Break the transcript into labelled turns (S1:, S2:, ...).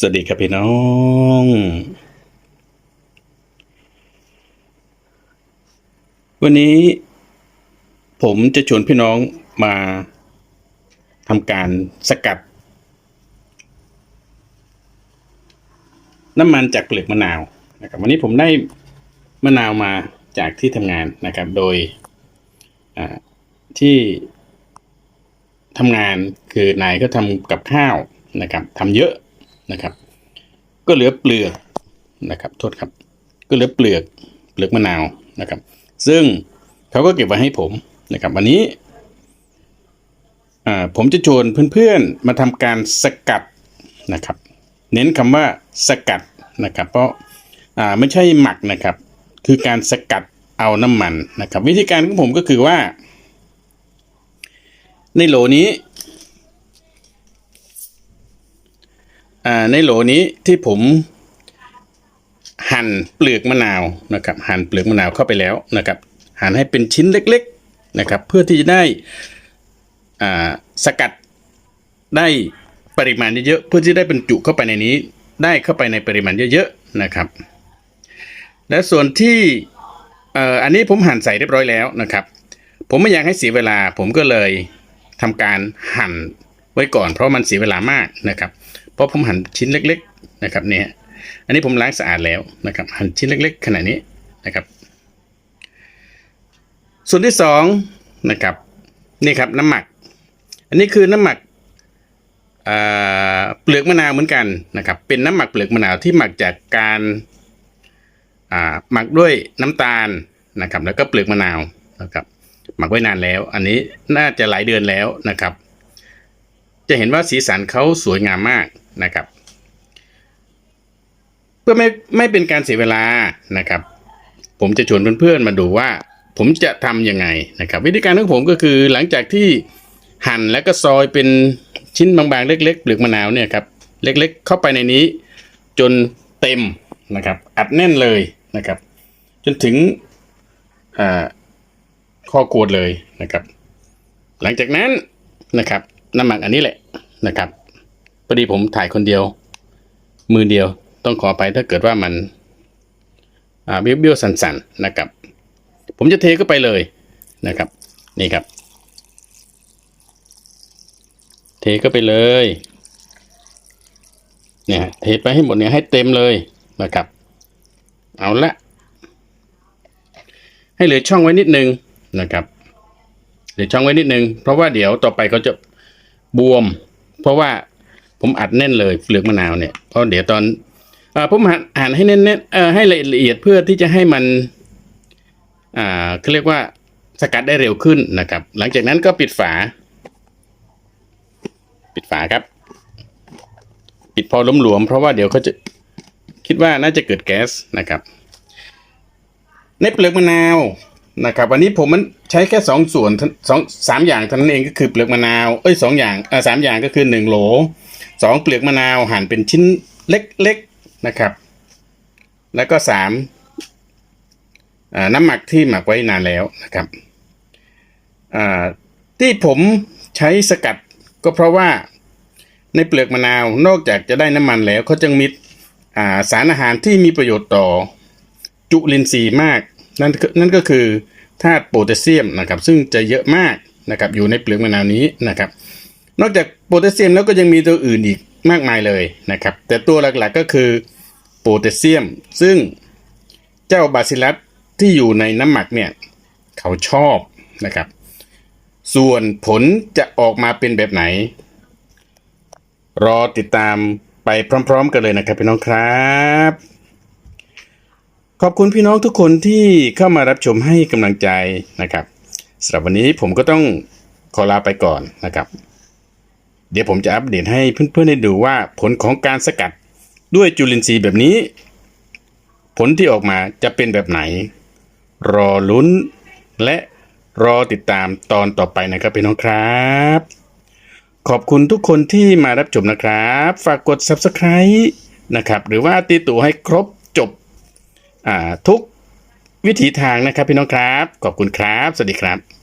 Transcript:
S1: สวัสดีครับพี่น้อง วันนี้ผมจะชวนพี่น้องมาทำการสกัด น้ำมันจากเปลือกมะนาวนะครับ วันนี้ผมได้มะนาวมาจากที่ทำงานนะครับ โดยที่ทำงานคือนายก็ทำกับข้าวนะครับทำเยอะ นะครับ ก็เหลือเปลือกนะครับโทษครับ ก็เหลือเปลือกเปลือกมะนาวนะครับ ซึ่งเขาก็เก็บไว้ให้ผมนะครับ วันนี้ผมจะชวนเพื่อนๆมาทำการสกัดนะครับ เน้นคำว่าสกัดนะครับ เพราะไม่ใช่หมักนะครับ คือการสกัดเอาน้ำมันนะครับ วิธีการของผมก็คือว่า ในโหลนี้อ่า ในโหลนี้ที่ผมหั่นเปลือกมะนาวนะครับ หั่นเปลือกมะนาวเข้าไปแล้วนะครับ หั่นให้เป็นชิ้นเล็กๆนะครับ เพื่อที่จะได้สกัดได้ปริมาณเยอะๆเพื่อที่ได้บรรจุเข้าไปในนี้ ได้เข้าไปในปริมาณเยอะๆนะครับ และส่วนที่อันนี้ผมหั่นใส่เรียบร้อยแล้วนะครับ ผมไม่อยากให้เสียเวลา ผมก็เลยทำการหั่นไว้ก่อน เพราะมันเสียเวลามากนะครับ เพราะผมหั่นชิ้นเล็ก ๆ นะครับเนี่ยอันนี้ผมล้างสะอาดแล้วนะครับ หั่นชิ้นเล็ก ๆ ขนาดนี้นะครับ ส่วนที่สองนะครับนี่ครับน้ำหมัก อันนี้คือน้ำหมักเปลือกมะนาวเหมือนกันนะครับ เป็นน้ำหมักเปลือกมะนาวที่หมักจากการหมักด้วยน้ำตาลนะครับ แล้วก็เปลือกมะนาวนะครับ หมักไว้นานแล้ว อันนี้น่าจะหลายเดือนแล้วนะครับ จะเห็นว่าสีสันเขาสวยงามมาก นะครับ เพื่อไม่ไม่เป็นการเสียเวลานะครับ ผมจะชวนเพื่อนๆมาดูว่า ผมจะทำยังไงนะครับ วิธีการของผมก็คือหลังจากที่หั่นแล้วก็ซอยเป็นชิ้นบางๆ เล็กๆเปลือกมะนาวเนี่ยครับเล็กๆ เข้าไปในนี้ จนเต็มนะครับอัดแน่นเลยนะครับ จนถึงข้อกวดเลยนะครับ หลังจากนั้นนะครับน้ำหมักอันนี้แหละนะครับ พอดีผมถ่ายคนเดียว มือเดียวต้องขอไปถ้าเกิดว่ามันอ่าเบี้ยวๆสั่นๆนะครับ ผมจะเทเข้าไปเลยนะครับ นี่ครับ เทเข้าไปเลย เนี่ยเทไปให้หมดเนี่ยให้เต็มเลยนะครับ เอาละ ให้เหลือช่องไว้นิดนึงนะครับเหลือช่องไว้นิดนึง เพราะว่าเดี๋ยวต่อไปเขาจะบวม เพราะว่า ผมอัดแน่นเลยเปลือกมะนาวเนี่ยเพราะเดี๋ยวตอนอผมหั่นหั่นให้แน่นๆเออให้ละเอียดเพื่อที่จะให้มันอ่าเขาเรียกว่าสกัดได้เร็วขึ้นนะครับ หลังจากนั้นก็ปิดฝา ปิดฝาครับ ปิดพอล้มหลวมๆเพราะว่าเดี๋ยวเขาจะคิดว่าน่าจะเกิดแก๊สนะครับ ในเปลือกมะนาวนะครับ วันนี้ผมมันใช้แค่สองส่วนสองสามอย่างเท่านั้นเองก็คือเปลือกมะนาวเอ้ยสองอย่างเออสามอย่างก็คือหนึ่งโหล สองเปลือกมะนาวหั่นเป็นชิ้นเล็กๆนะครับ แล้วก็สามน้ำหมักที่หมักไว้นานแล้วนะครับที่ผมใช้สกัดก็เพราะว่าในเปลือกมะนาวนอกจากจะได้น้ำมันแล้วเขาจะมีาสารอาหารที่มีประโยชน์ต่อจุลินทรีย์มาก นั่นนั่นก็คือธาตุโพแทสเซียมนะครับ ซึ่งจะเยอะมากนะครับอยู่ในเปลือกมะนาวนี้นะครับ นอกจาก โพแทสเซียมแล้วก็ยังมีตัวอื่นอีกมากมายเลยนะครับ แต่ตัวหลักๆก็คือโพแทสเซียม ซึ่งเจ้าบาซิลัสที่อยู่ในน้ำหมักเนี่ยเขาชอบนะครับ ส่วนผลจะออกมาเป็นแบบไหน รอติดตามไปพร้อม ๆ กันเลยนะครับพี่น้องครับขอบคุณพี่น้องทุกคนที่เข้ามารับชมให้กำลังใจนะครับสำหรับวันนี้ผมก็ต้องขอลาไปก่อนนะครับ ดี๋ยวผมจะอัปเดตให้เพื่อนๆได้ดูว่าผลของการสกัดด้วยจุลินทรีย์แบบนี้ ผลที่ออกมาจะเป็นแบบไหน รอลุ้น และรอติดตามตอนต่อไปนะครับพี่น้องครับ ขอบคุณทุกคนที่มารับชมนะครับ ฝากกด subscribe นะครับ หรือว่าตีตู่ให้ครบจบทุกวิถีทางนะครับพี่น้องครับ ขอบคุณครับ สวัสดีครับ